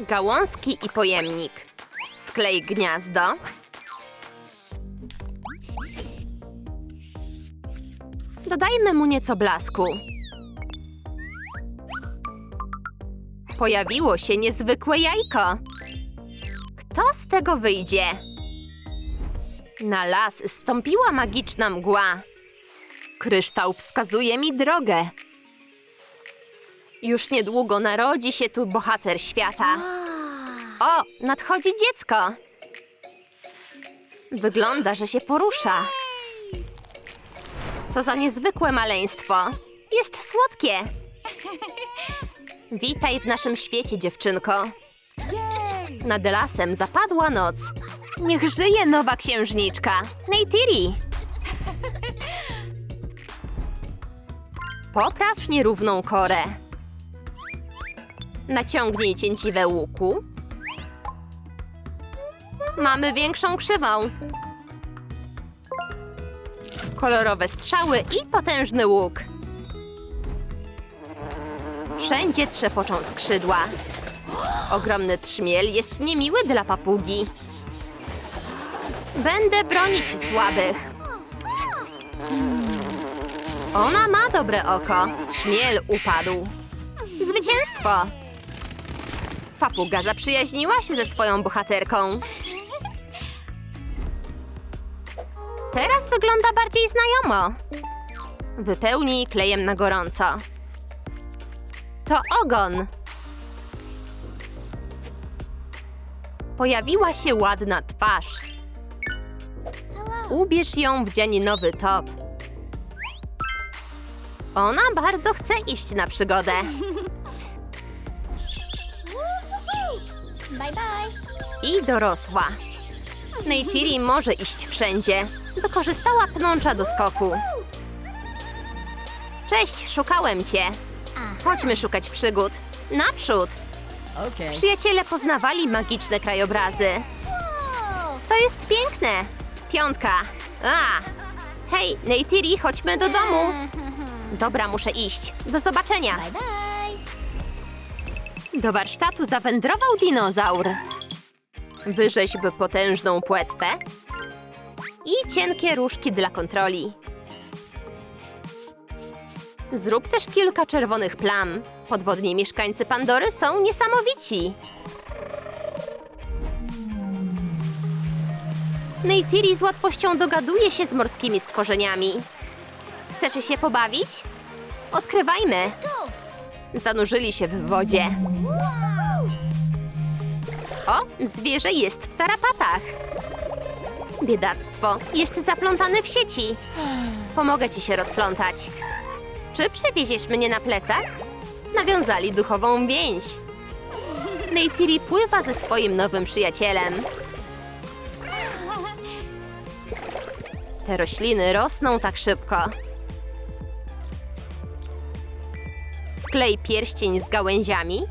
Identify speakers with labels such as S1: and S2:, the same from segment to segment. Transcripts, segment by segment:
S1: Gałązki i pojemnik. Sklej gniazdo. Dodajmy mu nieco blasku. Pojawiło się niezwykłe jajko. Kto z tego wyjdzie? Na las stąpiła magiczna mgła. Kryształ wskazuje mi drogę. Już niedługo narodzi się tu bohater świata. O, nadchodzi dziecko. Wygląda, że się porusza. Co za niezwykłe maleństwo. Jest słodkie. Witaj w naszym świecie, dziewczynko. Nad lasem zapadła noc. Niech żyje nowa księżniczka, Neytiri. Popraw nierówną korę. Naciągnij cięciwe łuku. Mamy większą krzywą. Kolorowe strzały i potężny łuk. Wszędzie trzepoczą skrzydła. Ogromny trzmiel jest niemiły dla papugi. Będę bronić słabych. Ona ma dobre oko. Trzmiel upadł. Zwycięstwo! Papuga zaprzyjaźniła się ze swoją bohaterką. Teraz wygląda bardziej znajomo. Wypełnij klejem na gorąco. To ogon. Pojawiła się ładna twarz. Ubierz ją w dzianinowy top. Ona bardzo chce iść na przygodę.
S2: Bye bye.
S1: I dorosła. Neytiri może iść wszędzie. Wykorzystała pnącza do skoku. Cześć, szukałem cię. Chodźmy szukać przygód. Naprzód!
S3: Okay.
S1: Przyjaciele poznawali magiczne krajobrazy. To jest piękne. Piątka. A! Hej, Neytiri, chodźmy do domu. Dobra, muszę iść. Do zobaczenia.
S2: Bye bye.
S1: Do warsztatu zawędrował dinozaur. Wyrzeźb potężną płetwę i cienkie różki dla kontroli. Zrób też kilka czerwonych plam. Podwodni mieszkańcy Pandory są niesamowici. Neytiri z łatwością dogaduje się z morskimi stworzeniami. Chcesz się pobawić? Odkrywajmy. Zanurzyli się w wodzie. O, zwierzę jest w tarapatach. Biedactwo, jest zaplątane w sieci. Pomogę ci się rozplątać. Czy przewieziesz mnie na plecach? Nawiązali duchową więź. Neytiri pływa ze swoim nowym przyjacielem. Te rośliny rosną tak szybko. Wklej pierścień z gałęziami.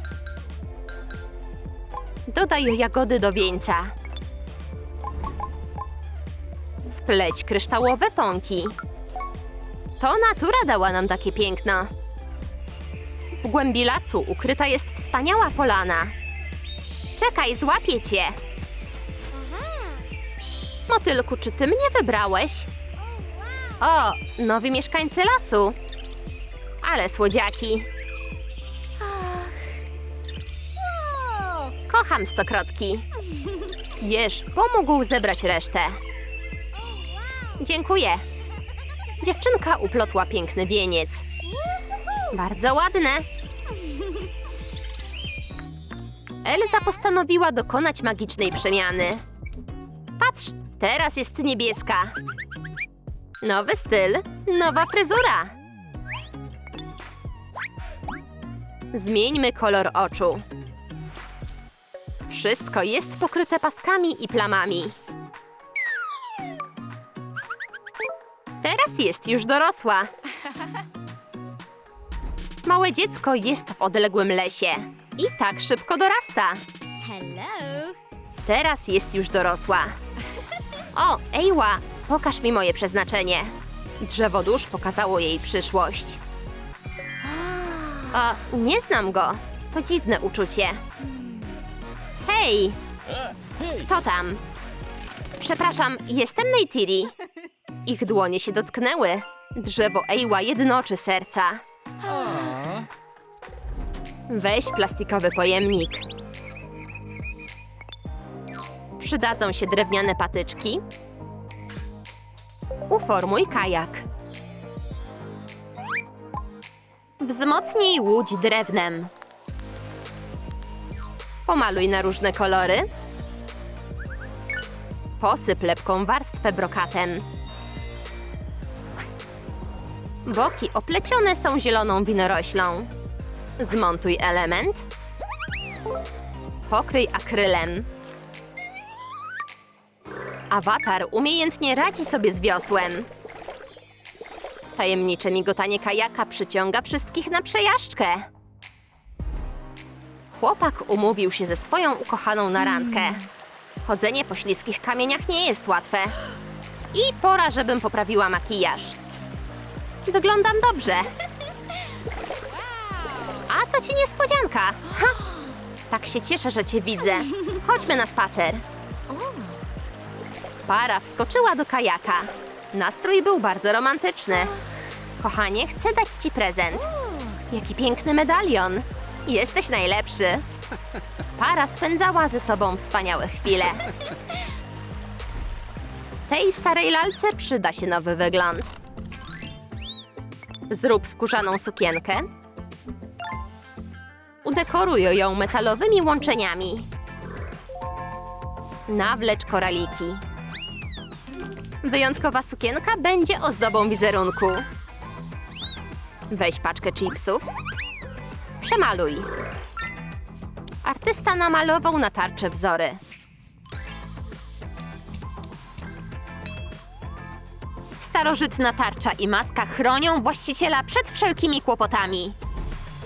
S1: Dodaj jagody do wieńca. Wpleć kryształowe pąki. To natura dała nam takie piękno. W głębi lasu ukryta jest wspaniała polana. Czekaj, złapię cię. Motylku, czy ty mnie wybrałeś? O, nowi mieszkańcy lasu. Ale słodziaki. Kocham stokrotki. Jesz pomógł zebrać resztę. Dziękuję. Dziewczynka uplotła piękny wieniec. Bardzo ładne. Elza postanowiła dokonać magicznej przemiany. Patrz, teraz jest niebieska. Nowy styl, nowa fryzura. Zmieńmy kolor oczu. Wszystko jest pokryte paskami i plamami. Teraz jest już dorosła. Małe dziecko jest w odległym lesie i tak szybko dorasta.
S2: Hello.
S1: Teraz jest już dorosła. O, Ejła, pokaż mi moje przeznaczenie. Drzewo dusz pokazało jej przyszłość. A, nie znam go. To dziwne uczucie. Hej! Kto tam? Przepraszam, jestem Neytiri. Ich dłonie się dotknęły. Drzewo Ejła jednoczy serca. Weź plastikowy pojemnik. Przydadzą się drewniane patyczki. Uformuj kajak. Wzmocnij łódź drewnem. Pomaluj na różne kolory. Posyp lepką warstwę brokatem. Boki oplecione są zieloną winoroślą. Zmontuj element. Pokryj akrylem. Awatar umiejętnie radzi sobie z wiosłem. Tajemnicze migotanie kajaka przyciąga wszystkich na przejażdżkę. Chłopak umówił się ze swoją ukochaną na randkę. Chodzenie po śliskich kamieniach nie jest łatwe. I pora, żebym poprawiła makijaż. Wyglądam dobrze. A to ci niespodzianka. Ha! Tak się cieszę, że cię widzę. Chodźmy na spacer. Para wskoczyła do kajaka. Nastrój był bardzo romantyczny. Kochanie, chcę dać ci prezent. Jaki piękny medalion. Jesteś najlepszy. Para spędzała ze sobą wspaniałe chwile. Tej starej lalce przyda się nowy wygląd. Zrób skórzaną sukienkę. Udekoruj ją metalowymi łączeniami. Nawlecz koraliki. Wyjątkowa sukienka będzie ozdobą wizerunku. Weź paczkę chipsów. Przemaluj. Artysta namalował na tarczy wzory. Starożytna tarcza i maska chronią właściciela przed wszelkimi kłopotami.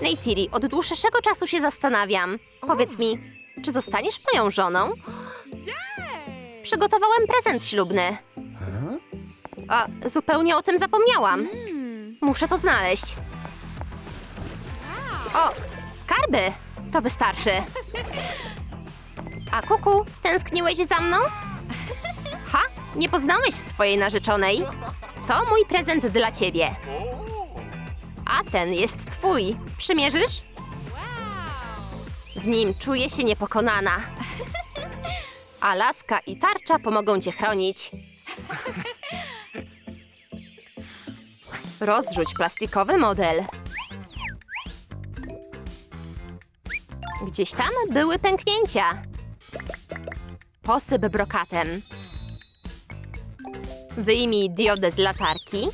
S1: Neytiri, od dłuższego czasu się zastanawiam. Powiedz mi, czy zostaniesz moją żoną? Przygotowałem prezent ślubny. A, zupełnie o tym zapomniałam. Muszę to znaleźć. O, skarby! To wystarczy. A kuku, tęskniłeś za mną? Ha, nie poznałeś swojej narzeczonej? To mój prezent dla ciebie. A ten jest twój. Przymierzysz? W nim czuję się niepokonana. A laska i tarcza pomogą cię chronić. Rozrzuć plastikowy model. Gdzieś tam były pęknięcia. Posyp brokatem. Wyjmij diodę z latarki.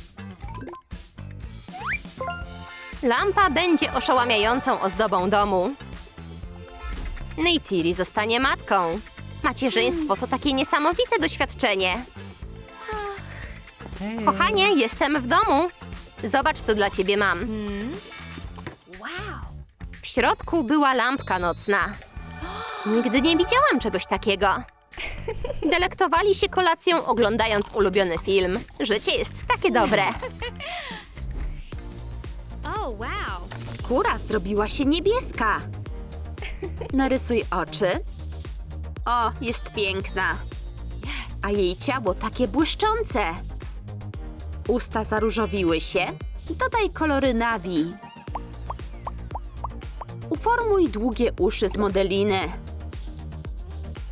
S1: Lampa będzie oszałamiającą ozdobą domu. Neytiri zostanie matką. Macierzyństwo to takie niesamowite doświadczenie. Kochanie, jestem w domu. Zobacz, co dla ciebie mam. W środku była lampka nocna. Nigdy nie widziałam czegoś takiego. Delektowali się kolacją, oglądając ulubiony film. Życie jest takie dobre.
S2: Oh, wow.
S1: Skóra zrobiła się niebieska. Narysuj oczy. O, jest piękna. A jej ciało takie błyszczące. Usta zaróżowiły się. Dodaj kolory nawi. Uformuj długie uszy z modeliny.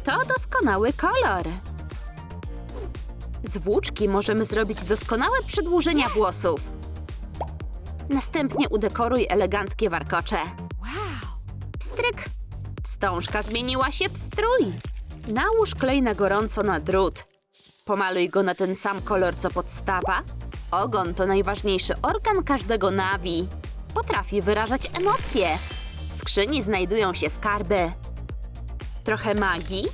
S1: To doskonały kolor. Z włóczki możemy zrobić doskonałe przedłużenia włosów. Następnie udekoruj eleganckie warkocze.
S2: Wow.
S1: Pstryk! Wstążka zmieniła się w strój. Nałóż klej na gorąco na drut. Pomaluj go na ten sam kolor co podstawa. Ogon to najważniejszy organ każdego nawi. Potrafi wyrażać emocje. W skrzyni znajdują się skarby. Trochę magii.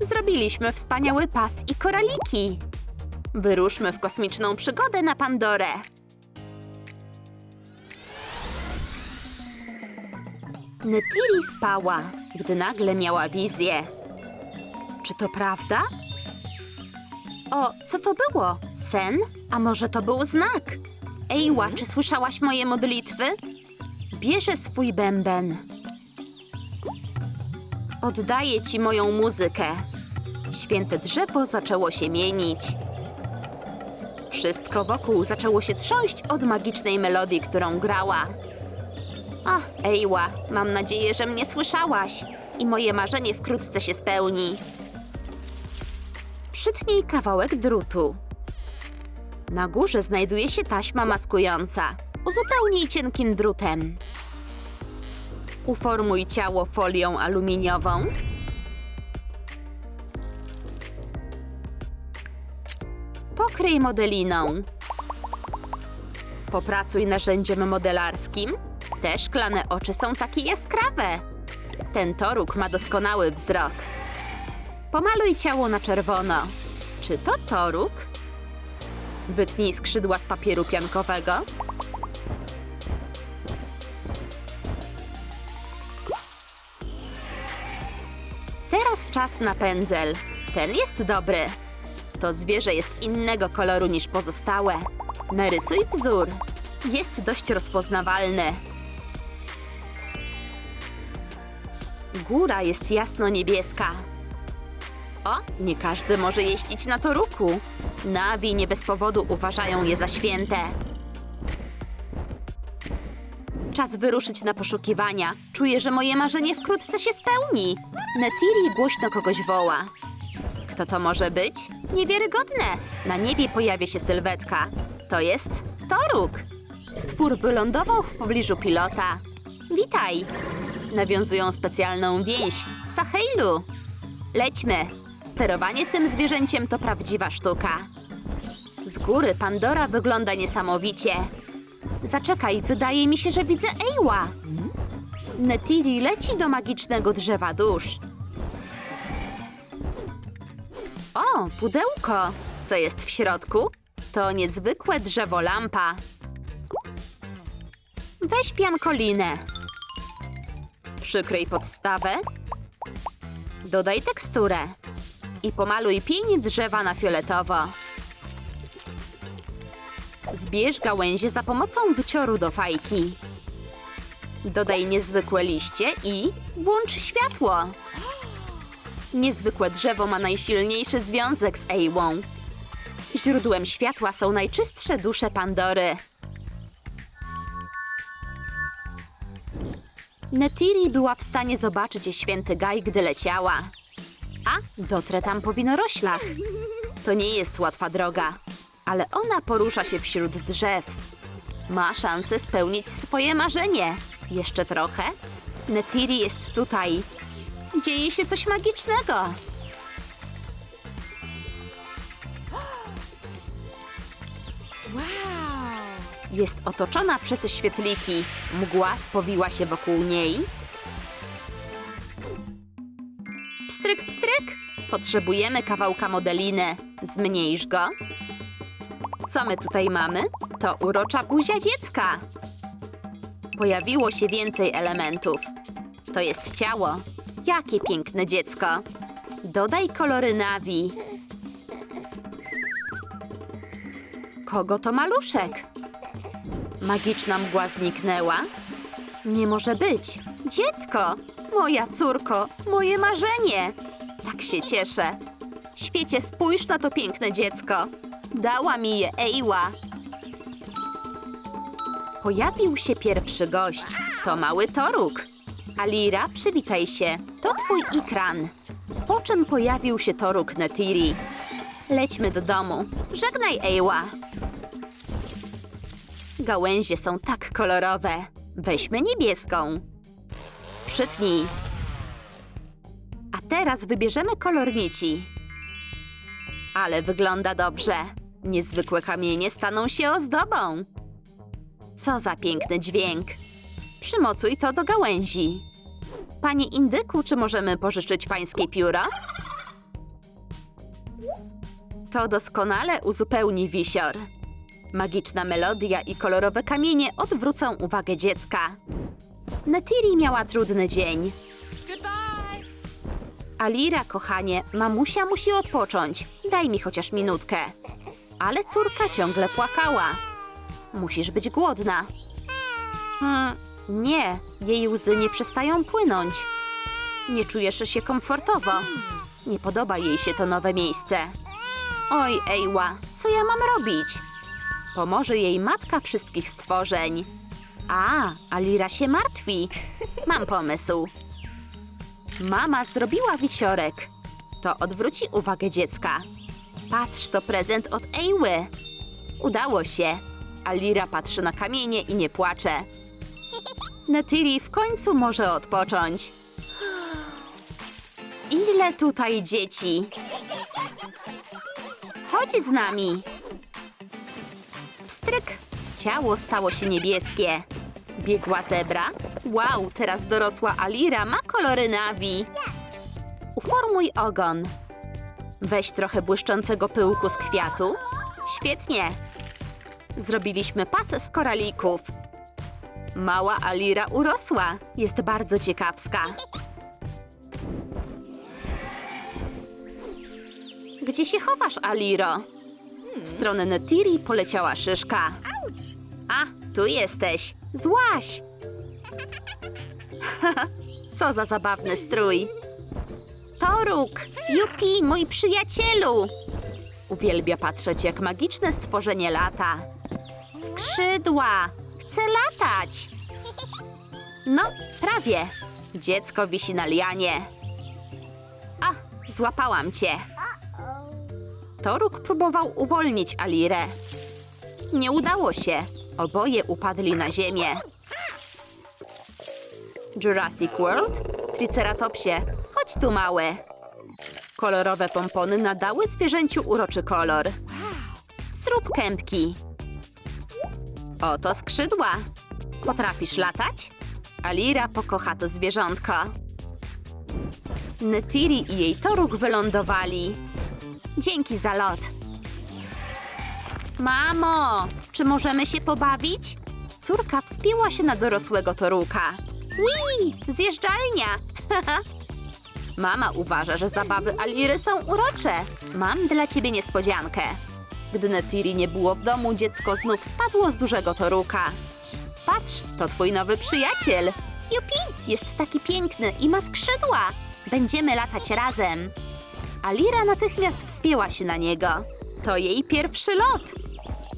S1: Zrobiliśmy wspaniały pas i koraliki. Wyruszmy w kosmiczną przygodę na Pandorę. Netiri spała, gdy nagle miała wizję. Czy to prawda? O, co to było? Sen? A może to był znak? Ejła, czy słyszałaś moje modlitwy? Bierze swój bęben. Oddaję ci moją muzykę. Święte drzewo zaczęło się mienić. Wszystko wokół zaczęło się trząść od magicznej melodii, którą grała. Ach, Ejła, mam nadzieję, że mnie słyszałaś i moje marzenie wkrótce się spełni. Przytnij kawałek drutu. Na górze znajduje się taśma maskująca. Uzupełnij cienkim drutem. Uformuj ciało folią aluminiową. Pokryj modeliną. Popracuj narzędziem modelarskim. Te szklane oczy są takie jaskrawe. Ten toruk ma doskonały wzrok. Pomaluj ciało na czerwono. Czy to toruk? Wytnij skrzydła z papieru piankowego. Czas na pędzel. Ten jest dobry. To zwierzę jest innego koloru niż pozostałe. Narysuj wzór. Jest dość rozpoznawalny. Góra jest jasno-niebieska. O, nie każdy może jeździć na toruku. Nawi nie bez powodu uważają je za święte. Czas wyruszyć na poszukiwania. Czuję, że moje marzenie wkrótce się spełni. Netiri głośno kogoś woła. Kto to może być? Niewiarygodne. Na niebie pojawia się sylwetka. To jest Toruk. Stwór wylądował w pobliżu pilota. Witaj. Nawiązują specjalną więź. Saheilu. Lećmy. Sterowanie tym zwierzęciem to prawdziwa sztuka. Z góry Pandora wygląda niesamowicie. Zaczekaj, wydaje mi się, że widzę Ejła. Netiri leci do magicznego drzewa dusz. O, pudełko! Co jest w środku? To niezwykłe drzewo lampa. Weź piankolinę. Przykryj podstawę. Dodaj teksturę. I pomaluj pień drzewa na fioletowo. Zbierz gałęzie za pomocą wycioru do fajki. Dodaj niezwykłe liście i włącz światło. Niezwykłe drzewo ma najsilniejszy związek z Ejłą. Źródłem światła są najczystsze dusze Pandory. Netiri była w stanie zobaczyć święty Gaj, gdy leciała. A, dotrę tam po winoroślach. To nie jest łatwa droga, ale ona porusza się wśród drzew. Ma szansę spełnić swoje marzenie. Jeszcze trochę. Netiri jest tutaj. Dzieje się coś magicznego.
S2: Wow.
S1: Jest otoczona przez świetliki. Mgła spowiła się wokół niej. Pstryk, pstryk! Potrzebujemy kawałka modeliny. Zmniejsz go. Co my tutaj mamy? To urocza buzia dziecka. Pojawiło się więcej elementów. To jest ciało. Jakie piękne dziecko. Dodaj kolory nawi. Kogo to maluszek? Magiczna mgła zniknęła. Nie może być. Dziecko! Moja córko! Moje marzenie! Tak się cieszę. Świecie, spójrz na to piękne dziecko. Dała mi je Ejła. Pojawił się pierwszy gość. To mały Toruk. Alira, przywitaj się. To twój ikran. Po czym pojawił się Toruk Netiri. Lećmy do domu. Żegnaj, Ejła. Gałęzie są tak kolorowe. Weźmy niebieską. Przytnij. A teraz wybierzemy kolor nici. Ale wygląda dobrze. Niezwykłe kamienie staną się ozdobą. Co za piękny dźwięk. Przymocuj to do gałęzi. Panie Indyku, czy możemy pożyczyć pańskie pióro? To doskonale uzupełni wisior. Magiczna melodia i kolorowe kamienie odwrócą uwagę dziecka. Netiri miała trudny dzień.
S2: Goodbye.
S1: Alira, kochanie, mamusia musi odpocząć. Daj mi chociaż minutkę. Ale córka ciągle płakała. Musisz być głodna. Hmm, nie, jej łzy nie przestają płynąć. Nie czujesz się komfortowo. Nie podoba jej się to nowe miejsce. Oj, Ejła, co ja mam robić? Pomoże jej matka wszystkich stworzeń. A, Alira się martwi. Mam pomysł. Mama zrobiła wisiorek. To odwróci uwagę dziecka. Patrz, to prezent od Ejły. Udało się. Alira patrzy na kamienie i nie płacze. Netiri w końcu może odpocząć. Ile tutaj dzieci? Chodź z nami. Pstryk. Ciało stało się niebieskie. Biegła zebra. Wow, teraz dorosła Alira ma kolory nawi. Uformuj ogon. Weź trochę błyszczącego pyłku z kwiatu. Świetnie. Zrobiliśmy pas z koralików. Mała Alira urosła. Jest bardzo ciekawska. Gdzie się chowasz, Aliro? W stronę Netiri poleciała szyszka. A, tu jesteś. Złaś! Co za zabawny strój. Toruk! Jupi, mój przyjacielu! Uwielbia patrzeć, jak magiczne stworzenie lata. Skrzydła! Chcę latać! No, prawie. Dziecko wisi na lianie. A, złapałam cię. Toruk próbował uwolnić Alirę. Nie udało się. Oboje upadli na ziemię. Jurassic World? Triceratopsie, chodź tu mały. Kolorowe pompony nadały zwierzęciu uroczy kolor. Zrób kępki. Oto skrzydła. Potrafisz latać? Alira pokocha to zwierzątko. Netiri i jej toruk wylądowali. Dzięki za lot. Mamo, czy możemy się pobawić? Córka wspięła się na dorosłego toruka. Ui, zjeżdżalnia! Mama uważa, że zabawy Aliry są urocze. Mam dla ciebie niespodziankę. Gdy Netiri nie było w domu, dziecko znów spadło z dużego toruka. Patrz, to twój nowy przyjaciel. Jupi, jest taki piękny i ma skrzydła. Będziemy latać razem. Alira natychmiast wspięła się na niego. To jej pierwszy lot.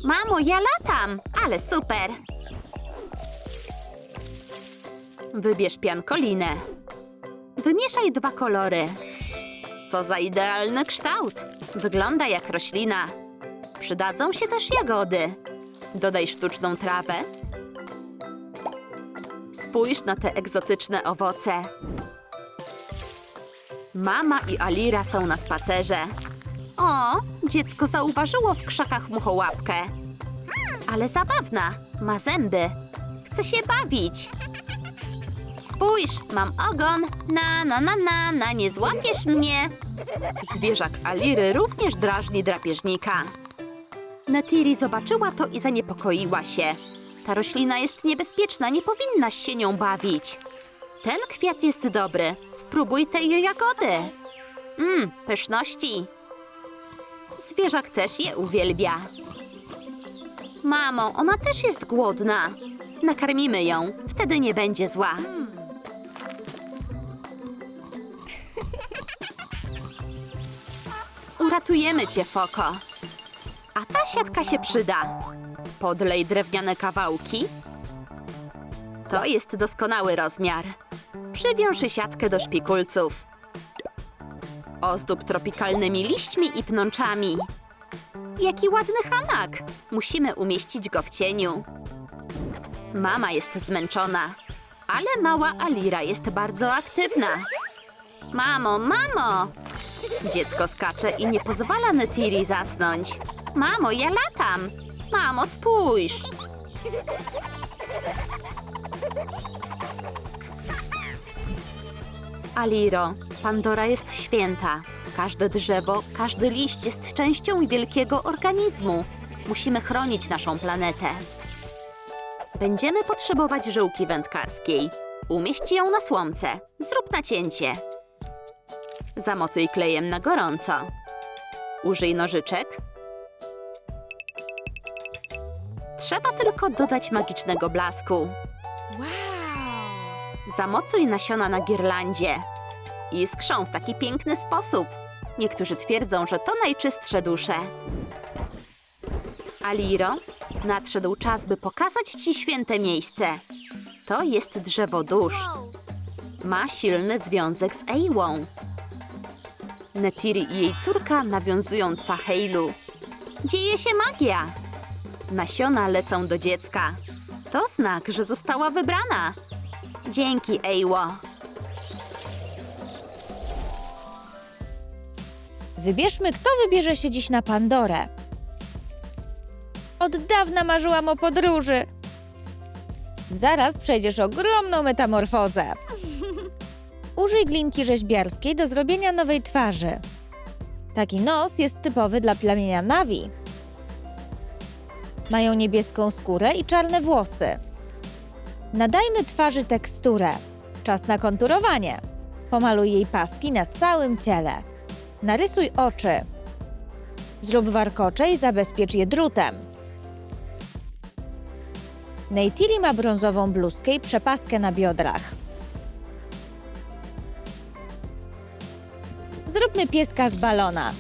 S1: Mamo, ja latam, ale super. Wybierz piankolinę. Wymieszaj dwa kolory. Co za idealny kształt. Wygląda jak roślina. Przydadzą się też jagody. Dodaj sztuczną trawę. Spójrz na te egzotyczne owoce. Mama i Alira są na spacerze. O, dziecko zauważyło w krzakach muchołapkę. Ale zabawna, ma zęby. Chce się bawić. Spójrz, mam ogon. Na, na, na, na, na, nie złapiesz mnie. Zwierzak Aliry również drażni drapieżnika. Netiri zobaczyła to i zaniepokoiła się. Ta roślina jest niebezpieczna, nie powinnaś się nią bawić. Ten kwiat jest dobry. Spróbuj tej jagody. Mmm, pyszności. Zwierzak też je uwielbia. Mamo, ona też jest głodna. Nakarmimy ją, wtedy nie będzie zła. Uratujemy cię, Foko. A ta siatka się przyda. Podlej drewniane kawałki. To jest doskonały rozmiar. Przywiąż siatkę do szpikulców. Ozdób tropikalnymi liśćmi i pnączami. Jaki ładny hamak! Musimy umieścić go w cieniu. Mama jest zmęczona, ale mała Alira jest bardzo aktywna. Mamo, mamo! Dziecko skacze i nie pozwala Netiri zasnąć. Mamo, ja latam! Mamo, spójrz! Aliro, Pandora jest święta. Każde drzewo, każdy liść jest częścią wielkiego organizmu. Musimy chronić naszą planetę. Będziemy potrzebować żyłki wędkarskiej. Umieść ją na słomce. Zrób nacięcie. Zamocuj klejem na gorąco. Użyj nożyczek. Trzeba tylko dodać magicznego blasku. Zamocuj nasiona na girlandzie.
S3: iskrzą w taki piękny sposób. Niektórzy twierdzą, że to najczystsze dusze. Aliro, nadszedł czas, by pokazać ci święte miejsce. To jest drzewo dusz. Ma silny związek z Eiłą. Netiri i jej córka nawiązują Saheilu. Dzieje się magia. Nasiona lecą do dziecka. To znak, że została wybrana. Dzięki, Eiło.
S4: Wybierzmy, kto wybierze się dziś na Pandorę. Od dawna marzyłam o podróży. Zaraz przejdziesz ogromną metamorfozę. Użyj glinki rzeźbiarskiej do zrobienia nowej twarzy. Taki nos jest typowy dla plemienia Navi. Mają niebieską skórę i czarne włosy. Nadajmy twarzy teksturę. Czas na konturowanie. Pomaluj jej paski na całym ciele. Narysuj oczy. Zrób warkocze i zabezpiecz je drutem. Neytiri ma brązową bluzkę i przepaskę na biodrach. Zróbmy pieska z balona.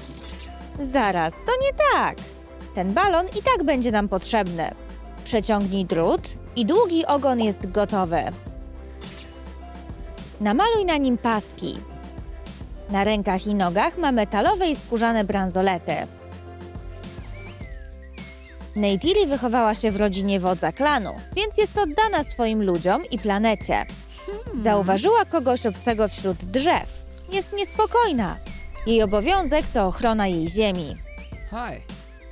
S4: Zaraz, to nie tak. Ten balon i tak będzie nam potrzebny. Przeciągnij drut i długi ogon jest gotowy. Namaluj na nim paski. Na rękach i nogach ma metalowe i skórzane bransolety. Neytiri wychowała się w rodzinie wodza klanu, więc jest oddana swoim ludziom i planecie. Zauważyła kogoś obcego wśród drzew. Jest niespokojna. Jej obowiązek to ochrona jej ziemi.
S5: Hi.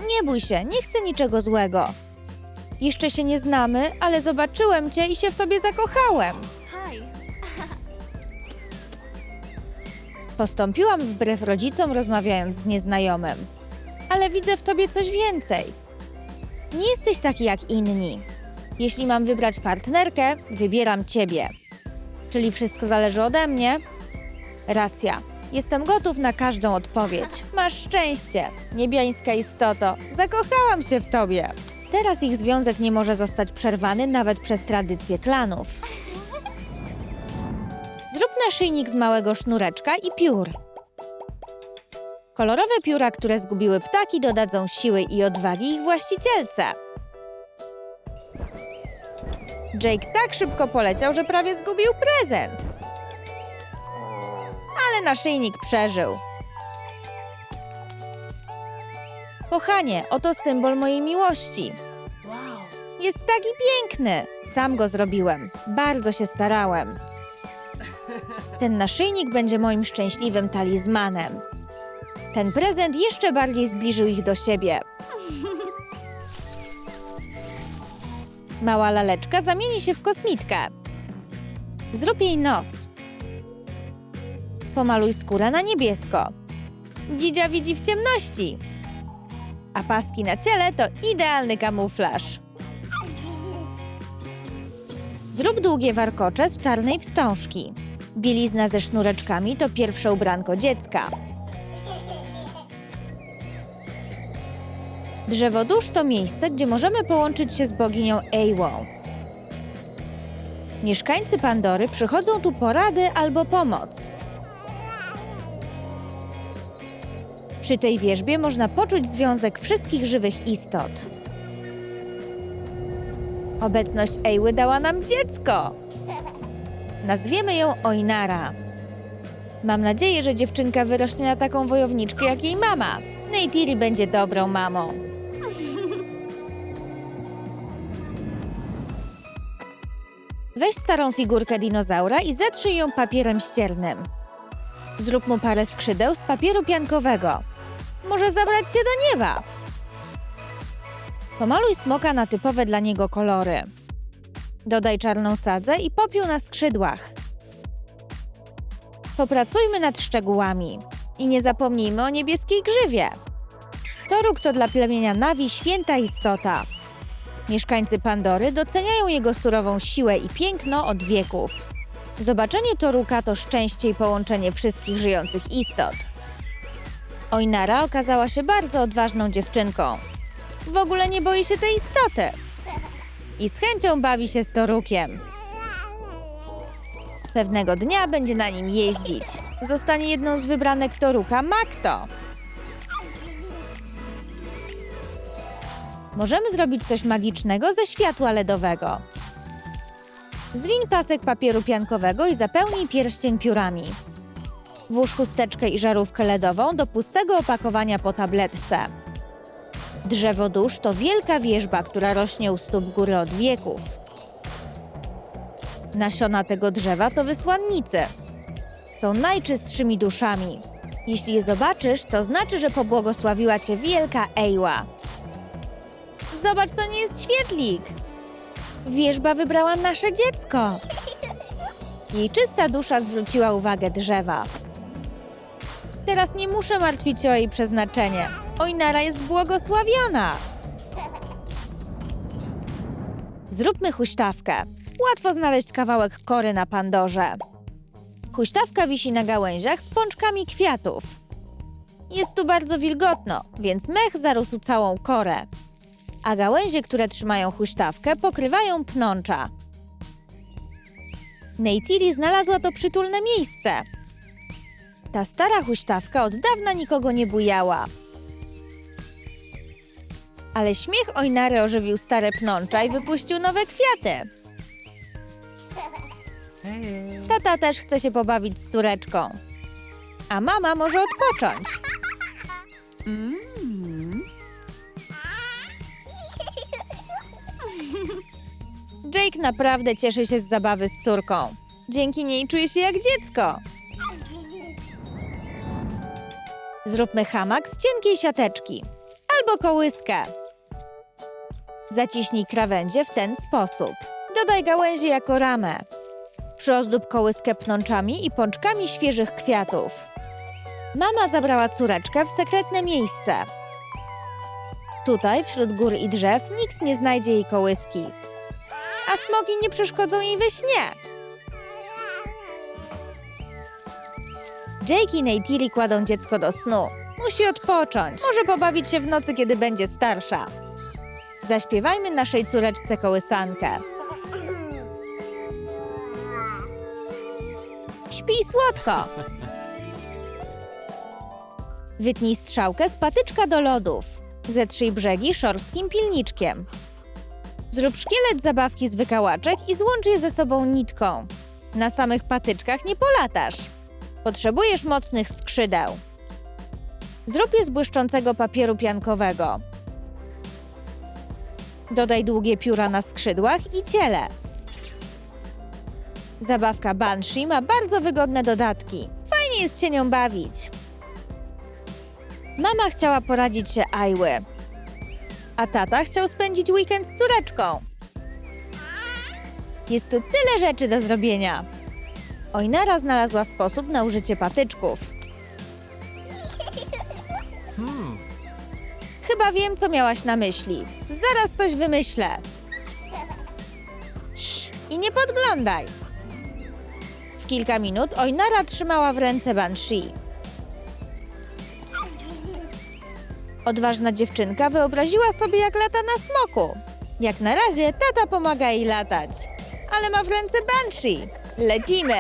S4: Nie bój się, nie chcę niczego złego. Jeszcze się nie znamy, ale zobaczyłem cię i się w tobie zakochałem.
S2: Hi.
S4: Postąpiłam wbrew rodzicom, rozmawiając z nieznajomym. Ale widzę w tobie coś więcej. Nie jesteś taki jak inni. Jeśli mam wybrać partnerkę, wybieram ciebie. Czyli wszystko zależy ode mnie? Racja. Jestem gotów na każdą odpowiedź. Masz szczęście, niebiańska istoto. Zakochałam się w tobie. Teraz ich związek nie może zostać przerwany nawet przez tradycje klanów. Zrób naszyjnik z małego sznureczka i piór. Kolorowe pióra, które zgubiły ptaki, dodadzą siły i odwagi ich właścicielce. Jake tak szybko poleciał, że prawie zgubił prezent. Ale naszyjnik przeżył. Kochanie, oto symbol mojej miłości. Jest taki piękny. Sam go zrobiłem. Bardzo się starałem. Ten naszyjnik będzie moim szczęśliwym talizmanem. Ten prezent jeszcze bardziej zbliżył ich do siebie. Mała laleczka zamieni się w kosmitkę. Zrób jej nos. Pomaluj skórę na niebiesko. Dzidzia widzi w ciemności. A paski na ciele to idealny kamuflaż. Zrób długie warkocze z czarnej wstążki. Bielizna ze sznureczkami to pierwsze ubranko dziecka. Drzewo dusz to miejsce, gdzie możemy połączyć się z boginią Eiwą. Mieszkańcy Pandory przychodzą tu po rady albo pomoc. Przy tej wierzbie można poczuć związek wszystkich żywych istot. Obecność Ejły dała nam dziecko. Nazwiemy ją Oinara. Mam nadzieję, że dziewczynka wyrośnie na taką wojowniczkę jak jej mama. Neytiri będzie dobrą mamą. Weź starą figurkę dinozaura i zetrzyj ją papierem ściernym. Zrób mu parę skrzydeł z papieru piankowego. Może zabrać cię do nieba. Pomaluj smoka na typowe dla niego kolory. Dodaj czarną sadzę i popiół na skrzydłach. Popracujmy nad szczegółami. I nie zapomnijmy o niebieskiej grzywie. Toruk to dla plemienia Nawi święta istota. Mieszkańcy Pandory doceniają jego surową siłę i piękno od wieków. Zobaczenie Toruka to szczęście i połączenie wszystkich żyjących istot. Oinara okazała się bardzo odważną dziewczynką. W ogóle nie boi się tej istoty. I z chęcią bawi się z Torukiem. Pewnego dnia będzie na nim jeździć. Zostanie jedną z wybranek Toruka Makto. Możemy zrobić coś magicznego ze światła LEDowego. Zwiń pasek papieru piankowego i zapełnij pierścień piórami. Włóż chusteczkę i żarówkę LEDową do pustego opakowania po tabletce. Drzewo dusz to wielka wieżba, która rośnie u stóp góry od wieków. Nasiona tego drzewa to wysłannicy. Są najczystszymi duszami. Jeśli je zobaczysz, to znaczy, że pobłogosławiła cię wielka Ejła. Zobacz, to nie jest świetlik. Wieżba wybrała nasze dziecko. Jej czysta dusza zwróciła uwagę drzewa. Teraz nie muszę martwić się o jej przeznaczenie. Ojnara jest błogosławiona. Zróbmy huśtawkę. Łatwo znaleźć kawałek kory na pandorze. Huśtawka wisi na gałęziach z pączkami kwiatów. Jest tu bardzo wilgotno, więc mech zarósł całą korę. A gałęzie, które trzymają huśtawkę, pokrywają pnącza. Neytiri znalazła to przytulne miejsce. Ta stara huśtawka od dawna nikogo nie bujała. Ale śmiech Ojnary ożywił stare pnącza i wypuścił nowe kwiaty. Tata też chce się pobawić z córeczką. A mama może odpocząć. Jake naprawdę cieszy się z zabawy z córką. Dzięki niej czuje się jak dziecko. Zróbmy hamak z cienkiej siateczki albo kołyskę. Zaciśnij krawędzie w ten sposób. Dodaj gałęzie jako ramę. Przyozdób kołyskę pnączami i pączkami świeżych kwiatów. Mama zabrała córeczkę w sekretne miejsce. Tutaj, wśród gór i drzew, nikt nie znajdzie jej kołyski. A smoki nie przeszkodzą jej we śnie. Jake i Neytiri kładą dziecko do snu. Musi odpocząć. Może pobawić się w nocy, kiedy będzie starsza. Zaśpiewajmy naszej córeczce kołysankę. Śpij słodko. Wytnij strzałkę z patyczka do lodów. Zetrzyj brzegi szorstkim pilniczkiem. Zrób szkielet zabawki z wykałaczek i złącz je ze sobą nitką. Na samych patyczkach nie polatasz. Potrzebujesz mocnych skrzydeł. Zrób je z błyszczącego papieru piankowego. Dodaj długie pióra na skrzydłach i ciele. Zabawka Banshee ma bardzo wygodne dodatki. Fajnie jest się nią bawić. Mama chciała poradzić się Ajły, a tata chciał spędzić weekend z córeczką. Jest tu tyle rzeczy do zrobienia. Ojnara znalazła sposób na użycie patyczków. Chyba wiem, co miałaś na myśli. Zaraz coś wymyślę. Cii, I nie podglądaj. W kilka minut Ojnara trzymała w ręce Banshee. Odważna dziewczynka wyobraziła sobie, jak lata na smoku. Jak na razie tata pomaga jej latać, ale ma w ręce Banshee. Lecimy!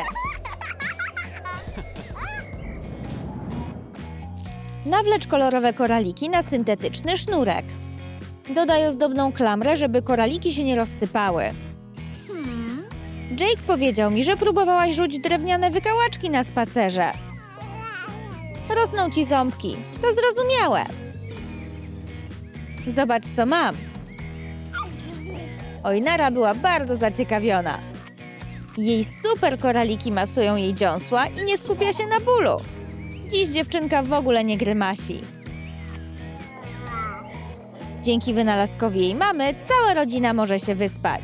S4: Nawlecz kolorowe koraliki na syntetyczny sznurek. Dodaj ozdobną klamrę, żeby koraliki się nie rozsypały. Jake powiedział mi, że próbowałaś rzucić drewniane wykałaczki na spacerze. Rosną ci ząbki. To zrozumiałe. Zobacz, co mam. Ojnara była bardzo zaciekawiona. Jej super koraliki masują jej dziąsła i nie skupia się na bólu. Dziś dziewczynka w ogóle nie grymasi. Dzięki wynalazkowi jej mamy cała rodzina może się wyspać.